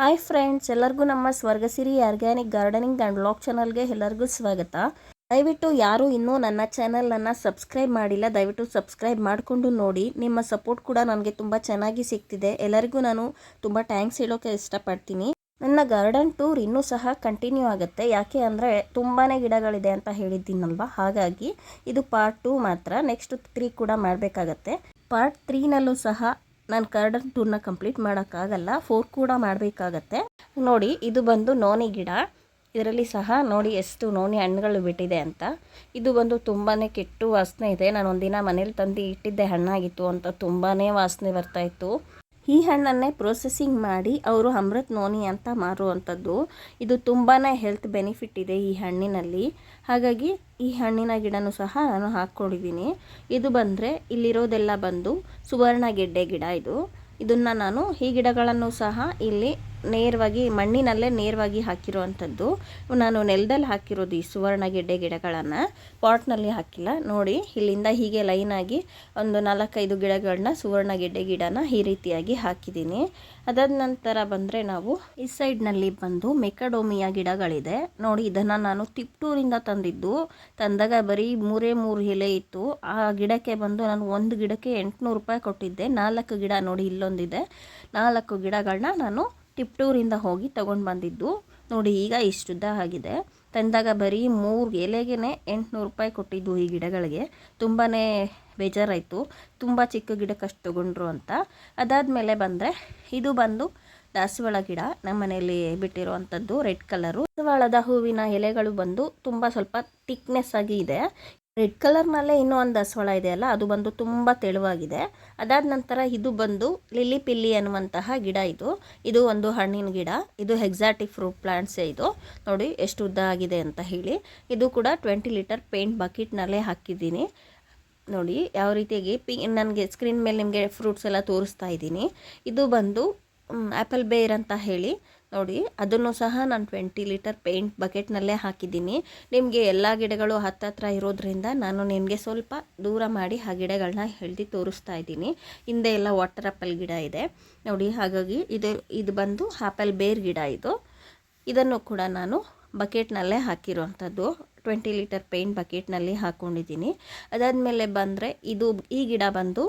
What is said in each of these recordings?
Hi friends ಎಲ್ಲರಿಗೂ ನಮ್ಮ Swargasiri organic gardening and blog ಚಾನಲ್ಗೆ ಎಲ್ಲರಿಗೂ ಸ್ವಾಗತ. ದಯವಿಟ್ಟು ಯಾರು ಇನ್ನೂ ನನ್ನ ಚಾನಲನ್ನು ಸಬ್ಸ್ಕ್ರೈಬ್ ಮಾಡಿಲ್ಲ, ದಯವಿಟ್ಟು ಸಬ್ಸ್ಕ್ರೈಬ್ ಮಾಡಿಕೊಂಡು ನೋಡಿ. ನಿಮ್ಮ ಸಪೋರ್ಟ್ ಕೂಡ ನನಗೆ ತುಂಬ ಚೆನ್ನಾಗಿ ಸಿಗ್ತಿದೆ. ಎಲ್ಲರಿಗೂ ನಾನು ತುಂಬ ಥ್ಯಾಂಕ್ಸ್ ಹೇಳೋಕ್ಕೆ ಇಷ್ಟಪಡ್ತೀನಿ. ನನ್ನ ಗಾರ್ಡನ್ ಟೂರ್ ಇನ್ನೂ ಸಹ ಕಂಟಿನ್ಯೂ ಆಗುತ್ತೆ. ಯಾಕೆ ಅಂದರೆ ತುಂಬಾ ಗಿಡಗಳಿದೆ ಅಂತ ಹೇಳಿದ್ದೀನಲ್ವ? ಹಾಗಾಗಿ ಇದು ಪಾರ್ಟ್ ಟೂ ಮಾತ್ರ. ನೆಕ್ಸ್ಟ್ ತ್ರೀ ಕೂಡ ಮಾಡಬೇಕಾಗತ್ತೆ. ಪಾರ್ಟ್ ತ್ರೀನಲ್ಲೂ ಸಹ ನಾನು ಕಾರ್ಡನ್ ಟೂರ್ನ ಕಂಪ್ಲೀಟ್ ಮಾಡೋಕ್ಕಾಗಲ್ಲ ಫೋರ್ ಕೂಡ ಮಾಡಬೇಕಾಗತ್ತೆ. ನೋಡಿ, ಇದು ಬಂದು ನೋನಿ ಗಿಡ. ಇದರಲ್ಲಿ ಸಹ ನೋಡಿ ಎಷ್ಟು ನೋನಿ ಹಣ್ಣುಗಳು ಬಿಟ್ಟಿದೆ ಅಂತ. ಇದು ಬಂದು ತುಂಬಾ ಕೆಟ್ಟು ವಾಸನೆ ಇದೆ. ನಾನು ಒಂದಿನ ಮನೇಲಿ ತಂದು ಇಟ್ಟಿದ್ದೆ ಹಣ್ಣಾಗಿತ್ತು ಅಂತ ತುಂಬಾ ವಾಸನೆ ಬರ್ತಾಯಿತ್ತು ಈ ಹಣ್ಣನ್ನೇ ಪ್ರೊಸೆಸಿಂಗ್ ಮಾಡಿ ಅವರು ಅಮೃತ್ ನೋನಿ ಅಂತ ಮಾರುವಂಥದ್ದು. ಇದು ತುಂಬಾ ಹೆಲ್ತ್ ಬೆನಿಫಿಟ್ ಇದೆ ಈ ಹಣ್ಣಿನಲ್ಲಿ. ಹಾಗಾಗಿ ಈ ಹಣ್ಣಿನ ಗಿಡನೂ ಸಹ ನಾನು ಹಾಕ್ಕೊಂಡಿದ್ದೀನಿ. ಇದು ಬಂದರೆ ಇಲ್ಲಿರೋದೆಲ್ಲ ಬಂದು ಸುವರ್ಣ ಗೆಡ್ಡೆ ಗಿಡ ಇದು. ಇದನ್ನು ನಾನು ಈ ಗಿಡಗಳನ್ನು ಸಹ ಇಲ್ಲಿ ನೇರವಾಗಿ, ಮಣ್ಣಿನಲ್ಲೇ ನೇರವಾಗಿ ಹಾಕಿರುವಂಥದ್ದು. ನಾನು ನೆಲದಲ್ಲಿ ಹಾಕಿರೋದು ಈ ಸುವರ್ಣ ಗೆಡ್ಡೆ ಗಿಡಗಳನ್ನು. ಪಾಟ್ನಲ್ಲಿ ಹಾಕಿಲ್ಲ. ನೋಡಿ, ಇಲ್ಲಿಂದ ಹೀಗೆ ಲೈನಾಗಿ ಒಂದು ನಾಲ್ಕೈದು ಗಿಡಗಳನ್ನ ಸುವರ್ಣ ಗೆಡ್ಡೆ ಗಿಡನ ಈ ರೀತಿಯಾಗಿ ಹಾಕಿದ್ದೀನಿ. ಅದಾದ ನಂತರ ಬಂದರೆ ನಾವು ಈ ಸೈಡ್ನಲ್ಲಿ ಬಂದು ಮೆಕಡೋಮಿಯ ಗಿಡಗಳಿದೆ. ನೋಡಿ, ಇದನ್ನು ನಾನು ತಿಪ್ಟೂರಿಂದ ತಂದಿದ್ದು. ತಂದಾಗ ಬರೀ ಮೂರೇ ಮೂರು ಎಲೆ ಇತ್ತು. ಆ ಗಿಡಕ್ಕೆ ಬಂದು ನಾನು ಒಂದು ಗಿಡಕ್ಕೆ ಎಂಟುನೂರು ರೂಪಾಯಿ ಕೊಟ್ಟಿದ್ದೆ. ನಾಲ್ಕು ಗಿಡ ನೋಡಿ, ಇಲ್ಲೊಂದಿದೆ. ನಾಲ್ಕು ಗಿಡಗಳನ್ನ ನಾನು ಟಿಪ್ಟೂರಿಂದ ಹೋಗಿ ತಗೊಂಡು ಬಂದಿದ್ದು. ನೋಡಿ, ಈಗ ಇಷ್ಟುದ್ದ ಆಗಿದೆ. ತಂದಾಗ ಬರೀ ಮೂರು ಎಲೆಗೆ ಎಂಟುನೂರು ರೂಪಾಯಿ ಕೊಟ್ಟಿದ್ದು ಈ ಗಿಡಗಳಿಗೆ. ತುಂಬಾ ಬೇಜಾರಾಯಿತು. ತುಂಬ ಚಿಕ್ಕ ಗಿಡಕ್ಕೆ ಅಷ್ಟು ತೊಗೊಂಡ್ರು ಅಂತ. ಅದಾದಮೇಲೆ ಬಂದರೆ, ಇದು ಬಂದು ದಾಸವಾಳ ಗಿಡ. ನಮ್ಮ ಮನೆಯಲ್ಲಿ ಬಿಟ್ಟಿರುವಂಥದ್ದು ರೆಡ್ ಕಲರು. ದಾಸವಾಳದ ಹೂವಿನ ಎಲೆಗಳು ಬಂದು ತುಂಬ ಸ್ವಲ್ಪ ತಿಕ್ನೆಸ್ ಆಗಿ ಇದೆ. ರೆಡ್ ಕಲರ್ನಲ್ಲೇ ಇನ್ನೂ ಒಂದು ದಾಸವಾಳ ಇದೆಯಲ್ಲ, ಅದು ಬಂದು ತುಂಬ ತೆಳುವಾಗಿದೆ. ಅದಾದ ನಂತರ ಇದು ಬಂದು ಲಿಲ್ಲಿ ಪಿಲ್ಲಿ ಅನ್ನುವಂತಹ ಗಿಡ ಇದು. ಇದು ಒಂದು ಹಣ್ಣಿನ ಗಿಡ. ಇದು ಹೆಕ್ಸಾಟಿಕ್ ಫ್ರೂಟ್ ಪ್ಲಾಂಟ್ಸೇ ಇದು. ನೋಡಿ, ಎಷ್ಟು ಉದ್ದ ಆಗಿದೆ ಅಂತ ಹೇಳಿ. ಇದು ಕೂಡ ಟ್ವೆಂಟಿ ಲೀಟರ್ ಪೇಂಟ್ ಬಕೆಟ್ನಲ್ಲೇ ಹಾಕಿದ್ದೀನಿ. ನೋಡಿ, ಯಾವ ರೀತಿಯಾಗಿ ಪಿ, ನನಗೆ ಸ್ಕ್ರೀನ್ ಮೇಲೆ ನಿಮಗೆ ಫ್ರೂಟ್ಸ್ ಎಲ್ಲ ತೋರಿಸ್ತಾ ಇದ್ದೀನಿ. ಇದು ಬಂದು ಆ್ಯಪಲ್ ಬೇರ್ ಅಂತ ಹೇಳಿ. ನೋಡಿ, ಅದನ್ನು ಸಹ ನಾನು ಟ್ವೆಂಟಿ ಲೀಟರ್ ಪೇಂಟ್ ಬಕೆಟ್ನಲ್ಲೇ ಹಾಕಿದ್ದೀನಿ. ನಿಮಗೆ ಎಲ್ಲ ಗಿಡಗಳು ಹತ್ತತ್ರ ಇರೋದ್ರಿಂದ ನಾನು ನಿಮಗೆ ಸ್ವಲ್ಪ ದೂರ ಮಾಡಿ ಆ ಗಿಡಗಳನ್ನ ಹೆಳ್ದು ತೋರಿಸ್ತಾ ಇದ್ದೀನಿ. ಹಿಂದೆ ಎಲ್ಲ ವಾಟರ್ ಆ್ಯಪಲ್ ಗಿಡ ಇದೆ. ನೋಡಿ, ಹಾಗಾಗಿ ಇದು ಇದು ಬಂದು ಆ್ಯಪಲ್ ಬೇರ್ ಗಿಡ ಇದು. ಇದನ್ನು ಕೂಡ ನಾನು ಬಕೆಟ್ನಲ್ಲೇ ಹಾಕಿರುವಂಥದ್ದು ಟ್ವೆಂಟಿ ಲೀಟರ್ ಪೇಂಟ್ ಬಕೆಟ್ನಲ್ಲಿ ಹಾಕ್ಕೊಂಡಿದ್ದೀನಿ ಅದಾದಮೇಲೆ ಬಂದರೆ ಇದು, ಈ ಗಿಡ ಬಂದು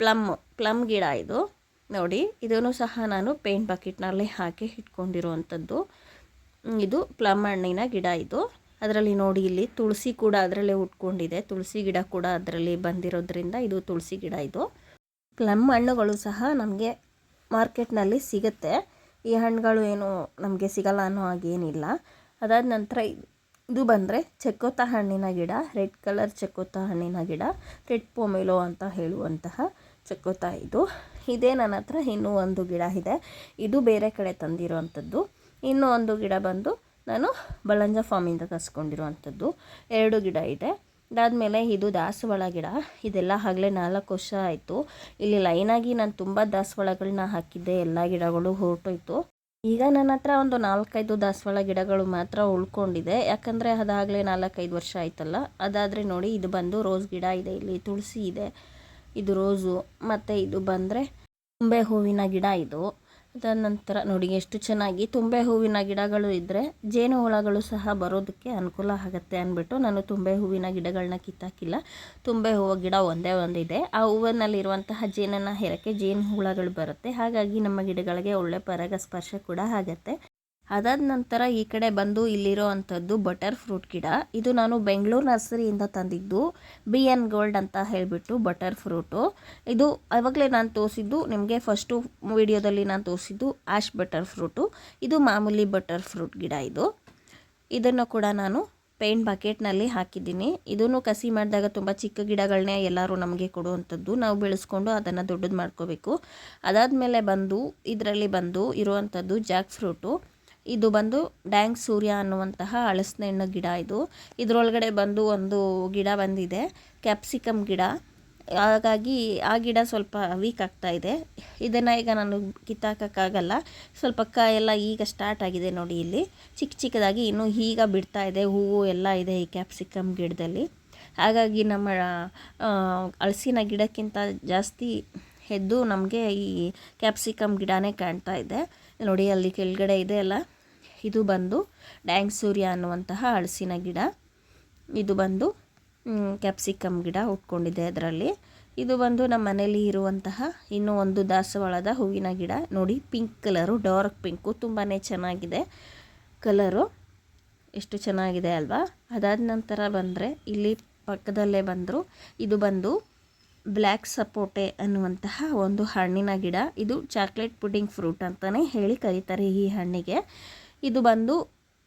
ಪ್ಲಮ್ ಪ್ಲಮ್ ಗಿಡ ಇದು. ನೋಡಿ, ಇದನ್ನು ಸಹ ನಾನು ಪೇಂಟ್ ಬಕೆಟ್ನಲ್ಲಿ ಹಾಕಿ ಇಟ್ಕೊಂಡಿರುವಂಥದ್ದು. ಇದು ಪ್ಲಮ್ ಹಣ್ಣಿನ ಗಿಡ ಇದು. ಅದರಲ್ಲಿ ನೋಡಿ, ಇಲ್ಲಿ ತುಳಸಿ ಕೂಡ ಅದರಲ್ಲೇ ಉಟ್ಕೊಂಡಿದೆ. ತುಳಸಿ ಗಿಡ ಕೂಡ ಅದರಲ್ಲಿ ಬಂದಿರೋದ್ರಿಂದ ಇದು ತುಳಸಿ ಗಿಡ ಇದು. ಪ್ಲಮ್ ಹಣ್ಣುಗಳು ಸಹ ನಮಗೆ ಮಾರ್ಕೆಟ್ನಲ್ಲಿ ಸಿಗುತ್ತೆ. ಈ ಹಣ್ಣುಗಳು ಏನು ನಮಗೆ ಸಿಗಲ್ಲ ಅನ್ನೋ ಹಾಗೇನಿಲ್ಲ ಅದಾದ ನಂತರ ಇದು ಬಂದರೆ ಚಕ್ಕೋತ ಹಣ್ಣಿನ ಗಿಡ, ರೆಡ್ ಕಲರ್ ಚಕ್ಕೋತ ಹಣ್ಣಿನ ಗಿಡ, ರೆಡ್ ಪೊಮೆಲೋ ಅಂತ ಹೇಳುವಂತಹ ಚಕ್ಕೋತ ಇದು. ಇದೇ ನನ್ನ ಹತ್ರ ಇನ್ನೂ ಒಂದು ಗಿಡ ಇದೆ. ಇದು ಬೇರೆ ಕಡೆ ತಂದಿರುವಂಥದ್ದು. ಇನ್ನೂ ಒಂದು ಗಿಡ ಬಂದು ನಾನು ಬಳಂಜ ಫಾರ್ಮಿಂದ ತರಿಸ್ಕೊಂಡಿರುವಂಥದ್ದು ಎರಡು ಗಿಡ ಇದೆ. ಅದಾದಮೇಲೆ ಇದು ದಾಸವಾಳ ಗಿಡ. ಇದೆಲ್ಲ ಆಗಲೇ ನಾಲ್ಕು ವರ್ಷ ಆಯಿತು. ಇಲ್ಲಿ ಲೈನಾಗಿ ನಾನು ತುಂಬ ದಾಸವಾಳಗಳನ್ನ ಹಾಕಿದ್ದೆ. ಎಲ್ಲ ಗಿಡಗಳು ಹೊರಟೋಯ್ತು. ಈಗ ನನ್ನ ಹತ್ರ ಒಂದು ನಾಲ್ಕೈದು ದಾಸವಾಳ ಗಿಡಗಳು ಮಾತ್ರ ಉಳ್ಕೊಂಡಿದೆ. ಯಾಕಂದರೆ ಅದಾಗಲೇ ನಾಲ್ಕೈದು ವರ್ಷ ಆಯ್ತಲ್ಲ. ಅದಾದರೆ ನೋಡಿ ಇದು ಬಂದು ರೋಸ್ ಗಿಡ ಇದೆ. ಇಲ್ಲಿ ತುಳಸಿ ಇದೆ. ಇದು ರೋಸು, ಮತ್ತು ಇದು ಬಂದರೆ ತುಂಬೆ ಹೂವಿನ ಗಿಡ ಇದು. ಅದಾದ ನಂತರ ನೋಡಿ ಎಷ್ಟು ಚೆನ್ನಾಗಿ ತುಂಬೆ ಹೂವಿನ ಗಿಡಗಳು ಇದ್ದರೆ ಜೇನು ಹುಳಗಳು ಸಹ ಬರೋದಕ್ಕೆ ಅನುಕೂಲ ಆಗುತ್ತೆ ಅಂದ್ಬಿಟ್ಟು ನಾನು ತುಂಬೆ ಹೂವಿನ ಗಿಡಗಳನ್ನ ಕಿತ್ತಾಕಿಲ್ಲ. ತುಂಬೆ ಹೂವು ಗಿಡ ಒಂದೇ ಒಂದಿದೆ. ಆ ಹೂವಿನಲ್ಲಿರುವಂತಹ ಜೇನನ್ನು ಹೇರಕ್ಕೆ ಜೇನು ಹುಳಗಳು ಬರುತ್ತೆ. ಹಾಗಾಗಿ ನಮ್ಮ ಗಿಡಗಳಿಗೆ ಒಳ್ಳೆ ಪರಾಗಸ್ಪರ್ಶ ಕೂಡ ಆಗುತ್ತೆ. ಅದಾದ ನಂತರ ಈ ಕಡೆ ಬಂದು ಇಲ್ಲಿರೋ ಅಂಥದ್ದು ಬಟರ್ ಫ್ರೂಟ್ ಗಿಡ. ಇದು ನಾನು ಬೆಂಗಳೂರು ನರ್ಸರಿಯಿಂದ ತಂದಿದ್ದು. ಬಿ ಎನ್ ಗೋಲ್ಡ್ ಅಂತ ಹೇಳಿಬಿಟ್ಟು ಬಟರ್ ಫ್ರೂಟು. ಇದು ಆವಾಗಲೇ ನಾನು ತೋರಿಸಿದ್ದು, ನಿಮಗೆ ಫಸ್ಟು ವಿಡಿಯೋದಲ್ಲಿ ನಾನು ತೋರಿಸಿದ್ದು ಆಶ್ ಬಟರ್ ಫ್ರೂಟು. ಇದು ಮಾಮೂಲಿ ಬಟರ್ ಫ್ರೂಟ್ ಗಿಡ ಇದು. ಇದನ್ನು ಕೂಡ ನಾನು ಪೇಂಟ್ ಬಕೆಟ್ನಲ್ಲಿ ಹಾಕಿದ್ದೀನಿ. ಇದನ್ನು ಕಸಿ ಮಾಡಿದಾಗ ತುಂಬ ಚಿಕ್ಕ ಗಿಡಗಳನ್ನೇ ಎಲ್ಲರೂ ನಮಗೆ ಕೊಡುವಂಥದ್ದು. ನಾವು ಬೆಳೆಸ್ಕೊಂಡು ಅದನ್ನು ದೊಡ್ಡದು ಮಾಡ್ಕೋಬೇಕು. ಅದಾದಮೇಲೆ ಬಂದು, ಇದರಲ್ಲಿ ಬಂದು ಇರುವಂಥದ್ದು ಜಾಕ್ ಫ್ರೂಟು. ಇದು ಬಂದು ಡ್ಯಾಂಗ್ ಸೂರ್ಯ ಅನ್ನುವಂತಹ ಹಳಸಿನ ಹಣ್ಣು ಗಿಡ ಇದು. ಇದರೊಳಗಡೆ ಬಂದು ಒಂದು ಗಿಡ ಬಂದಿದೆ, ಕ್ಯಾಪ್ಸಿಕಮ್ ಗಿಡ. ಹಾಗಾಗಿ ಆ ಗಿಡ ಸ್ವಲ್ಪ ವೀಕ್ ಆಗ್ತಾ ಇದೆ. ಇದನ್ನು ಈಗ ನಾನು ಕಿತ್ತಾಕೋಕ್ಕಾಗಲ್ಲ. ಸ್ವಲ್ಪ ಕಾಯೆಲ್ಲ ಈಗ ಸ್ಟಾರ್ಟ್ ಆಗಿದೆ ನೋಡಿ ಇಲ್ಲಿ. ಚಿಕ್ಕ ಚಿಕ್ಕದಾಗಿ ಇನ್ನೂ ಈಗ ಬಿಡ್ತಾ ಇದೆ, ಹೂವು ಎಲ್ಲ ಇದೆ ಈ ಕ್ಯಾಪ್ಸಿಕಮ್ ಗಿಡದಲ್ಲಿ. ಹಾಗಾಗಿ ನಮ್ಮ ಹಳಸಿನ ಗಿಡಕ್ಕಿಂತ ಜಾಸ್ತಿ ಎದ್ದು ನಮಗೆ ಈ ಕ್ಯಾಪ್ಸಿಕಮ್ ಗಿಡನೇ ಕಾಣ್ತಾ ಇದೆ. ನೋಡಿ ಅಲ್ಲಿ ಕೆಳಗಡೆ ಇದೆ ಅಲ್ಲ ಇದು ಬಂದು ಡ್ಯಾಂಗ್ ಸೂರ್ಯ ಅನ್ನುವಂತಹ ಹಳಸಿನ ಗಿಡ. ಇದು ಬಂದು ಕ್ಯಾಪ್ಸಿಕಮ್ ಗಿಡ ಉಟ್ಕೊಂಡಿದೆ ಅದರಲ್ಲಿ. ಇದು ಬಂದು ನಮ್ಮ ಮನೆಯಲ್ಲಿ ಇರುವಂತಹ ಇನ್ನೂ ಒಂದು ದಾಸವಾಳದ ಹೂವಿನ ಗಿಡ. ನೋಡಿ, ಪಿಂಕ್ ಕಲರು, ಡಾರ್ಕ್ ಪಿಂಕು ತುಂಬಾ ಚೆನ್ನಾಗಿದೆ ಕಲರು. ಎಷ್ಟು ಚೆನ್ನಾಗಿದೆ ಅಲ್ವಾ? ಅದಾದ ನಂತರ ಬಂದರೆ, ಇಲ್ಲಿ ಪಕ್ಕದಲ್ಲೇ ಬಂದರು, ಇದು ಬಂದು ಬ್ಲ್ಯಾಕ್ ಸಪೋಟೆ ಅನ್ನುವಂತಹ ಒಂದು ಹಣ್ಣಿನ ಗಿಡ. ಇದು ಚಾಕ್ಲೇಟ್ ಪುಡಿಂಗ್ ಫ್ರೂಟ್ ಅಂತಲೇ ಹೇಳಿ ಕರೀತಾರೆ ಈ ಹಣ್ಣಿಗೆ. ಇದು ಬಂದು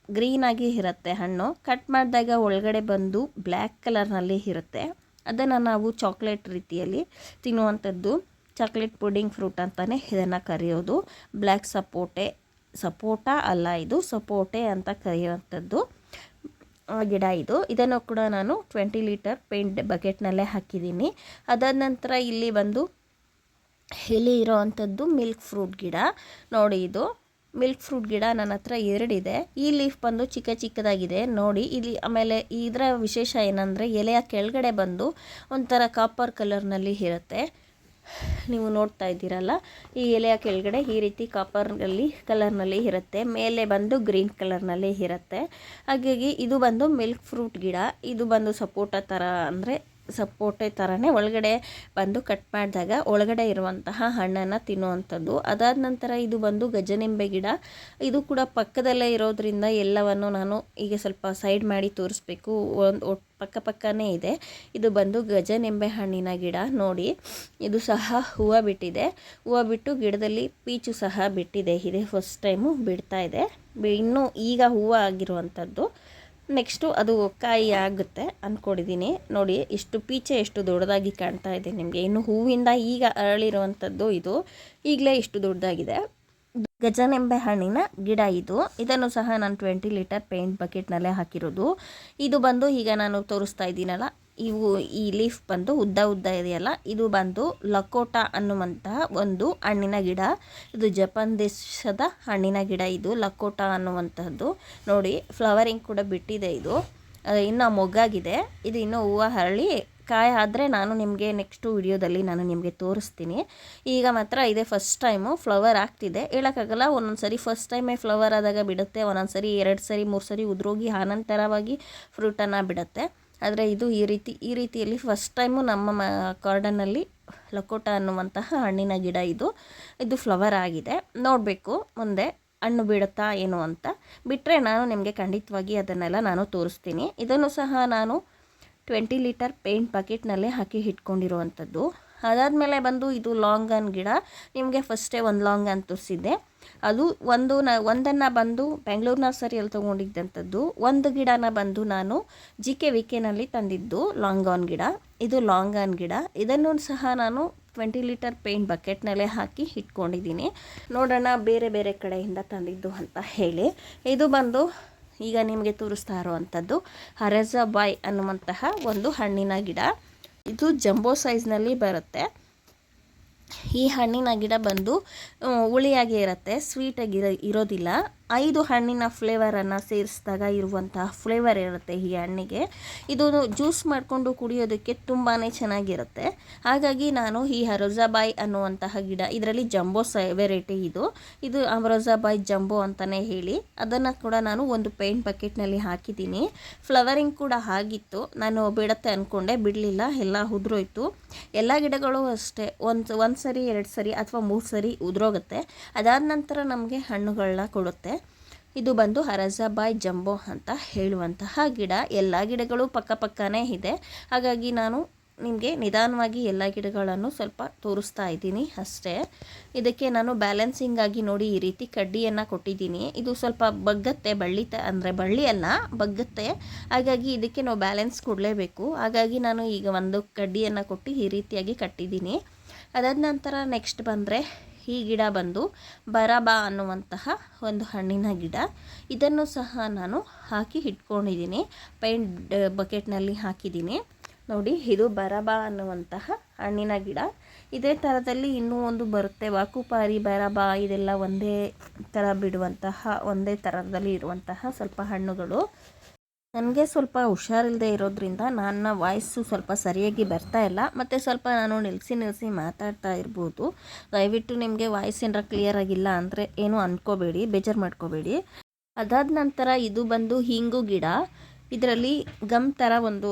ಗ್ರೀನಾಗಿ ಇರುತ್ತೆ ಹಣ್ಣು. ಕಟ್ ಮಾಡಿದಾಗ ಒಳಗಡೆ ಬಂದು ಬ್ಲ್ಯಾಕ್ ಕಲರ್ನಲ್ಲಿ ಇರುತ್ತೆ. ಅದನ್ನು ನಾವು ಚಾಕ್ಲೇಟ್ ರೀತಿಯಲ್ಲಿ ತಿನ್ನುವಂಥದ್ದು. ಚಾಕ್ಲೇಟ್ ಪುಡಿಂಗ್ ಫ್ರೂಟ್ ಅಂತಲೇ ಇದನ್ನು ಕರೆಯೋದು. ಬ್ಲ್ಯಾಕ್ ಸಪೋಟೆ, ಸಪೋಟ ಅಲ್ಲ ಇದು, ಸಪೋಟೆ ಅಂತ ಕರೆಯುವಂಥದ್ದು. ಗಿಡ ಇದು. ಇದನ್ನು ಕೂಡ ನಾನು ಟ್ವೆಂಟಿ ಲೀಟರ್ ಪೇಂಟ್ ಬಕೆಟ್ನಲ್ಲೇ ಹಾಕಿದ್ದೀನಿ. ಅದಾದ ನಂತರ ಇಲ್ಲಿ ಬಂದು ಇಲ್ಲಿ ಇರೋವಂಥದ್ದು ಮಿಲ್ಕ್ ಫ್ರೂಟ್ ಗಿಡ. ನೋಡಿ ಇದು. ಮಿಲ್ಕ್ ಫ್ರೂಟ್ ಗಿಡ ನನ್ನ ಹತ್ರ ಎರಡಿದೆ. ಈ ಲೀಫ್ ಬಂದು ಚಿಕ್ಕ ಚಿಕ್ಕದಾಗಿದೆ. ನೋಡಿ, ಇಲ್ಲಿ ಆಮೇಲೆ ಇದರ ವಿಶೇಷ ಏನಂದರೆ ಎಲೆಯ ಕೆಳಗಡೆ ಬಂದು ಒಂಥರ ಕಾಪರ್ ಕಲರ್ನಲ್ಲಿ ಇರುತ್ತೆ. ನೀವು ನೋಡ್ತಾ ಇದ್ದೀರಲ್ಲ, ಈ ಎಲೆಯ ಕೆಳಗಡೆ ಈ ರೀತಿ ಕಾಪರ್ನಲ್ಲಿ ಕಲರ್ನಲ್ಲಿ ಇರುತ್ತೆ. ಮೇಲೆ ಬಂದು ಗ್ರೀನ್ ಕಲರ್ನಲ್ಲಿ ಇರುತ್ತೆ. ಹಾಗಾಗಿ ಇದು ಬಂದು ಮಿಲ್ಕ್ ಫ್ರೂಟ್ ಗಿಡ. ಇದು ಬಂದು ಸಪೋಟ ಥರ ಅಂದರೆ ಸಪೋಟೆ ಥರನೇ ಒಳಗಡೆ ಬಂದು ಕಟ್ ಮಾಡಿದಾಗ ಒಳಗಡೆ ಇರುವಂತಹ ಹಣ್ಣನ್ನು ತಿನ್ನುವಂಥದ್ದು. ಅದಾದ ನಂತರ ಇದು ಬಂದು ಗಜನಿಂಬೆ ಗಿಡ. ಇದು ಕೂಡ ಪಕ್ಕದಲ್ಲೇ ಇರೋದ್ರಿಂದ ಎಲ್ಲವನ್ನು ನಾನು ಈಗ ಸ್ವಲ್ಪ ಸೈಡ್ ಮಾಡಿ ತೋರಿಸ್ಬೇಕು. ಒಂದು ಪಕ್ಕ ಪಕ್ಕನೇ ಇದೆ. ಇದು ಬಂದು ಗಜನಿಂಬೆ ಹಣ್ಣಿನ ಗಿಡ. ನೋಡಿ, ಇದು ಸಹ ಹೂವು ಬಿಟ್ಟಿದೆ. ಹೂವು ಬಿಟ್ಟು ಗಿಡದಲ್ಲಿ ಪೀಚು ಸಹ ಬಿಟ್ಟಿದೆ. ಇದೇ ಫಸ್ಟ್ ಟೈಮು ಬಿಡ್ತಾ ಇದೆ. ಇನ್ನೂ ಈಗ ಹೂವು ಆಗಿರುವಂಥದ್ದು. ನೆಕ್ಸ್ಟು ಅದು ಕಾಯಿ ಆಗುತ್ತೆ ಅಂದ್ಕೊಂಡಿದ್ದೀನಿ ನೋಡಿ, ಇಷ್ಟು ಪೀಚೆ ಎಷ್ಟು ದೊಡ್ಡದಾಗಿ ಕಾಣ್ತಾ ಇದೆ ನಿಮಗೆ. ಇನ್ನು ಹೂವಿಂದ ಈಗ ಅರಳಿರುವಂಥದ್ದು ಇದು. ಈಗಲೇ ಇಷ್ಟು ದೊಡ್ಡದಾಗಿದೆ. ಗಜನೆಂಬೆ ಹಣ್ಣಿನ ಗಿಡ ಇದು. ಇದನ್ನು ಸಹ ನಾನು ಟ್ವೆಂಟಿ ಲೀಟರ್ ಪೇಂಟ್ ಬಕೆಟ್ನಲ್ಲೇ ಹಾಕಿರೋದು. ಇದು ಬಂದು ಈಗ ನಾನು ತೋರಿಸ್ತಾ ಇದ್ದೀನಲ್ಲ, ಇವು ಈ ಲೀಫ್ ಬಂದು ಉದ್ದ ಉದ್ದ ಇದೆಯಲ್ಲ, ಇದು ಬಂದು ಲಕೋಟ ಅನ್ನುವಂತಹ ಒಂದು ಹಣ್ಣಿನ ಗಿಡ. ಇದು ಜಪಾನ್ ದೇಶದ ಹಣ್ಣಿನ ಗಿಡ ಇದು, ಲಕೋಟ ಅನ್ನುವಂತಹದ್ದು. ನೋಡಿ ಫ್ಲವರಿಂಗ್ ಕೂಡ ಬಿಟ್ಟಿದೆ ಇದು. ಇನ್ನು ಮೊಗ್ಗಾಗಿದೆ. ಇದು ಇನ್ನೂ ಹೂವು ಹರಳಿ ಕಾಯಿ ಆದರೆ ನಾನು ನಿಮಗೆ ನೆಕ್ಸ್ಟು ವಿಡಿಯೋದಲ್ಲಿ ನಾನು ನಿಮಗೆ ತೋರಿಸ್ತೀನಿ. ಈಗ ಮಾತ್ರ ಇದೇ ಫಸ್ಟ್ ಟೈಮು ಫ್ಲವರ್ ಆಗ್ತಿದೆ. ಹೇಳೋಕ್ಕಾಗಲ್ಲ ಒಂದೊಂದು ಸರಿ ಫಸ್ಟ್ ಟೈಮೇ ಫ್ಲವರ್ ಆದಾಗ ಬಿಡುತ್ತೆ ಒಂದೊಂದು ಸರಿ ಎರಡು ಸರಿ, ಮೂರು ಸರಿ ಉದುರೋಗಿ ಆನಂತರವಾಗಿ ಫ್ರೂಟನ್ನು ಬಿಡುತ್ತೆ. ಆದರೆ ಇದು ಈ ರೀತಿ, ಈ ರೀತಿಯಲ್ಲಿ ಫಸ್ಟ್ ಟೈಮು ನಮ್ಮ ಮ ಗಾರ್ಡನ್ನಲ್ಲಿ ಲಕೋಟ ಅನ್ನುವಂತಹ ಹಣ್ಣಿನ ಗಿಡ ಇದು. ಇದು ಫ್ಲವರ್ ಆಗಿದೆ. ನೋಡಬೇಕು ಮುಂದೆ ಹಣ್ಣು ಬಿಡುತ್ತಾ ಏನು ಅಂತ. ಬಿಟ್ಟರೆ ನಾನು ನಿಮಗೆ ಖಂಡಿತವಾಗಿ ಅದನ್ನೆಲ್ಲ ನಾನು ತೋರಿಸ್ತೀನಿ. ಇದನ್ನು ಸಹ ನಾನು ಟ್ವೆಂಟಿ ಲೀಟರ್ ಪೇಂಟ್ ಬಕೆಟ್ನಲ್ಲೇ ಹಾಕಿ ಇಟ್ಕೊಂಡಿರುವಂಥದ್ದು. ಅದಾದಮೇಲೆ ಬಂದು ಇದು ಲಾಂಗನ್ ಗಿಡ. ನಿಮಗೆ ಫಸ್ಟೇ ಒಂದು ಲಾಂಗನ್ ತೋರಿಸಿದ್ದೆ. ಅದು ಒಂದು ನ, ಒಂದನ್ನು ಬಂದು ಬೆಂಗಳೂರು ನರ್ಸರಿಯಲ್ಲಿ ತೊಗೊಂಡಿದ್ದಂಥದ್ದು. ಒಂದು ಗಿಡನ ಬಂದು ನಾನು ಜಿ ಕೆ ವಿ ಕೆನಲ್ಲಿ ತಂದಿದ್ದು ಲಾಂಗಾನ್ ಗಿಡ. ಇದು ಲಾಂಗಾನ್ ಗಿಡ. ಇದನ್ನು ಸಹ ನಾನು ಟ್ವೆಂಟಿ ಲೀಟರ್ ಪೇಂಟ್ ಬಕೆಟ್ನಲ್ಲೇ ಹಾಕಿ ಇಟ್ಕೊಂಡಿದ್ದೀನಿ. ನೋಡೋಣ ಬೇರೆ ಬೇರೆ ಕಡೆಯಿಂದ ತಂದಿದ್ದು ಅಂತ ಹೇಳಿ. ಇದು ಬಂದು ಈಗ ನಿಮಗೆ ತೋರಿಸ್ತಾ ಇರುವಂಥದ್ದು ಹರಜಬಾಯ್ ಅನ್ನುವಂತಹ ಒಂದು ಹಣ್ಣಿನ ಗಿಡ. ಇದು ಜಂಬೋ ಸೈಜ್ನಲ್ಲಿ ಬರುತ್ತೆ. ಈ ಹಣ್ಣಿನ ಗಿಡ ಬಂದು ಹುಳಿಯಾಗಿ ಇರುತ್ತೆ ಸ್ವೀಟಾಗಿ ಇರೋದಿಲ್ಲ. ಐದು ಹಣ್ಣಿನ ಫ್ಲೇವರನ್ನು ಸೇರಿಸಿದಾಗ ಇರುವಂತಹ ಫ್ಲೇವರ್ ಇರುತ್ತೆ ಈ ಹಣ್ಣಿಗೆ. ಇದು ಜ್ಯೂಸ್ ಮಾಡಿಕೊಂಡು ಕುಡಿಯೋದಕ್ಕೆ ತುಂಬಾ ಚೆನ್ನಾಗಿರುತ್ತೆ. ಹಾಗಾಗಿ ನಾನು ಈ ಹರೋಜಾಬಾಯಿ ಅನ್ನುವಂತಹ ಗಿಡ, ಇದರಲ್ಲಿ ಜಂಬೋ ಸ ವೆರೈಟಿ ಇದು. ಇದು ಅಮರೋಜಾಬಾಯಿ ಜಂಬೋ ಅಂತಲೇ ಹೇಳಿ. ಅದನ್ನು ಕೂಡ ನಾನು ಒಂದು ಪೇಂಟ್ ಬಕೆಟ್ನಲ್ಲಿ ಹಾಕಿದ್ದೀನಿ. ಫ್ಲವರಿಂಗ್ ಕೂಡ ಆಗಿತ್ತು. ನಾನು ಬಿಡತ್ತೆ ಅಂದ್ಕೊಂಡೆ ಬಿಡಲಿಲ್ಲ, ಎಲ್ಲ ಉದುರೋಯ್ತು. ಎಲ್ಲ ಗಿಡಗಳು ಅಷ್ಟೇ. ಒಂದು ಒಂದು ಸರಿ ಎರಡು ಸರಿ ಅಥವಾ ಮೂರು ಸರಿ ಉದುರೋಗುತ್ತೆ. ಅದಾದ ನಂತರ ನಮಗೆ ಹಣ್ಣುಗಳನ್ನ ಕೊಡುತ್ತೆ. ಇದು ಬಂದು ಹರಜಾಬಾಯ್ ಜಂಬೋ ಅಂತ ಹೇಳುವಂತಹ ಗಿಡ. ಎಲ್ಲ ಗಿಡಗಳು ಪಕ್ಕ ಪಕ್ಕನೇ ಇದೆ. ಹಾಗಾಗಿ ನಾನು ನಿಮಗೆ ನಿಧಾನವಾಗಿ ಎಲ್ಲ ಗಿಡಗಳನ್ನು ಸ್ವಲ್ಪ ತೋರಿಸ್ತಾ ಇದ್ದೀನಿ ಅಷ್ಟೇ. ಇದಕ್ಕೆ ನಾನು ಬ್ಯಾಲೆನ್ಸಿಂಗ್ ಆಗಿ ನೋಡಿ ಈ ರೀತಿ ಕಡ್ಡಿಯನ್ನು ಕೊಟ್ಟಿದ್ದೀನಿ. ಇದು ಸ್ವಲ್ಪ ಬಗ್ಗತ್ತೆ ಬಳ್ಳಿ ತ, ಅಂದರೆ ಬಳ್ಳಿ ಅಲ್ಲ, ಬಗ್ಗತ್ತೆ. ಹಾಗಾಗಿ ಇದಕ್ಕೆ ನಾವು ಬ್ಯಾಲೆನ್ಸ್ ಕೊಡಲೇಬೇಕು. ಹಾಗಾಗಿ ನಾನು ಈಗ ಒಂದು ಕಡ್ಡಿಯನ್ನು ಕೊಟ್ಟು ಈ ರೀತಿಯಾಗಿ ಕಟ್ಟಿದ್ದೀನಿ. ಅದಾದ ನಂತರ ನೆಕ್ಸ್ಟ್ ಬಂದರೆ ಈ ಗಿಡ ಬಂದು ಬರಬಾ ಅನ್ನುವಂತಹ ಒಂದು ಹಣ್ಣಿನ ಗಿಡ. ಇದನ್ನು ಸಹ ನಾನು ಹಾಕಿ ಇಟ್ಕೊಂಡಿದ್ದೀನಿ. ಪೈಂಟ್ ಬಕೆಟ್ನಲ್ಲಿ ಹಾಕಿದ್ದೀನಿ. ನೋಡಿ, ಇದು ಬರಬಾ ಅನ್ನುವಂತಹ ಹಣ್ಣಿನ ಗಿಡ. ಇದೇ ಥರದಲ್ಲಿ ಇನ್ನೂ ಒಂದು ಬರುತ್ತೆ. ವಾಕುಪಾರಿ ಬರಬಾ ಇದೆಲ್ಲ ಒಂದೇ ಥರ ಬಿಡುವಂತಹ, ಒಂದೇ ಥರದಲ್ಲಿ ಇರುವಂತಹ ಸ್ವಲ್ಪ ಹಣ್ಣುಗಳು. ನನಗೆ ಸ್ವಲ್ಪ ಹುಷಾರಿಲ್ಲದೆ ಇರೋದ್ರಿಂದ ನನ್ನ ವಾಯ್ಸು ಸ್ವಲ್ಪ ಸರಿಯಾಗಿ ಬರ್ತಾ ಇಲ್ಲ. ಮತ್ತು ಸ್ವಲ್ಪ ನಾನು ನಿಲ್ಲಿಸಿ ನಿಲ್ಲಿಸಿ ಮಾತಾಡ್ತಾ ಇರ್ಬೋದು. ದಯವಿಟ್ಟು ನಿಮಗೆ ವಾಯ್ಸ್ ಏನಾರ ಕ್ಲಿಯರ್ ಆಗಿಲ್ಲ ಅಂದರೆ ಏನು ಅಂದ್ಕೋಬೇಡಿ ಬೇಜಾರು ಮಾಡ್ಕೋಬೇಡಿ. ಅದಾದ ನಂತರ ಇದು ಬಂದು ಹಿಂಗು ಗಿಡ. ಇದರಲ್ಲಿ ಗಮ್ ಥರ ಒಂದು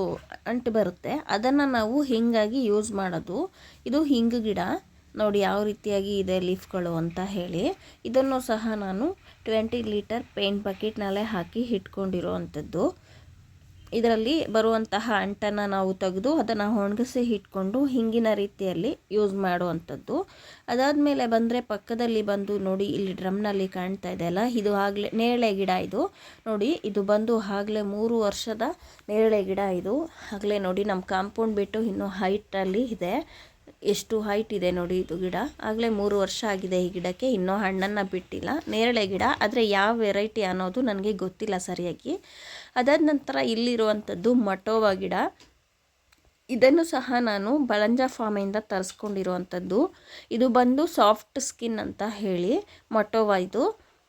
ಅಂಟು ಬರುತ್ತೆ. ಅದನ್ನು ನಾವು ಹಿಂಗಾಗಿ ಯೂಸ್ ಮಾಡೋದು. ಇದು ಹಿಂಗು ಗಿಡ. ನೋಡಿ ಯಾವ ರೀತಿಯಾಗಿ ಇದೆ ಲೀಫ್ಗಳು ಅಂತ ಹೇಳಿ. ಇದನ್ನು ಸಹ ನಾನು ಟ್ವೆಂಟಿ ಲೀಟರ್ ಪೇಂಟ್ ಬಕೆಟ್ನಲ್ಲೇ ಹಾಕಿ ಇಟ್ಕೊಂಡಿರೋ ಅಂಥದ್ದು ಇದರಲ್ಲಿ ಬರುವಂತಹ ಅಂಟನ್ನು ನಾವು ತೆಗೆದು ಅದನ್ನು ಒಣಗಿಸಿ ಇಟ್ಕೊಂಡು ಹಿಂಗಿನ ರೀತಿಯಲ್ಲಿ ಯೂಸ್ ಮಾಡುವಂಥದ್ದು. ಅದಾದಮೇಲೆ ಬಂದರೆ ಪಕ್ಕದಲ್ಲಿ ಬಂದು ನೋಡಿ, ಇಲ್ಲಿ ಡ್ರಮ್ನಲ್ಲಿ ಕಾಣ್ತಾ ಇದೆ ಅಲ್ಲ, ಇದು ಆಗಲೇ ನೇರಳೆ ಗಿಡ ಇದು. ನೋಡಿ, ಇದು ಬಂದು ಆಗಲೇ ಮೂರು ವರ್ಷದ ನೇರಳೆ ಗಿಡ ಇದು. ಆಗಲೇ ನೋಡಿ ನಮ್ಮ ಕಾಂಪೌಂಡ್ ಬಿಟ್ಟು ಇನ್ನೂ ಹೈಟಲ್ಲಿ ಇದೆ. ಎಷ್ಟು ಹೈಟ್ ಇದೆ ನೋಡಿ ಇದು ಗಿಡ. ಆಗಲೇ ಮೂರು ವರ್ಷ ಆಗಿದೆ ಈ ಗಿಡಕ್ಕೆ, ಇನ್ನೂ ಹಣ್ಣನ್ನು ಬಿಟ್ಟಿಲ್ಲ. ನೇರಳೆ ಗಿಡ. ಆದರೆ ಯಾವ ವೆರೈಟಿ ಅನ್ನೋದು ನನಗೆ ಗೊತ್ತಿಲ್ಲ ಸರಿಯಾಗಿ. ಅದಾದ ನಂತರ ಇಲ್ಲಿರುವಂಥದ್ದು ಮಟೋವಾ ಗಿಡ. ಇದನ್ನು ಸಹ ನಾನು ಬಳಂಜ ಫಾರ್ಮಿಂದ ತರಿಸ್ಕೊಂಡಿರುವಂಥದ್ದು. ಇದು ಬಂದು ಸಾಫ್ಟ್ ಸ್ಕಿನ್ ಅಂತ ಹೇಳಿ ಮಟೋವಾ ಇದು.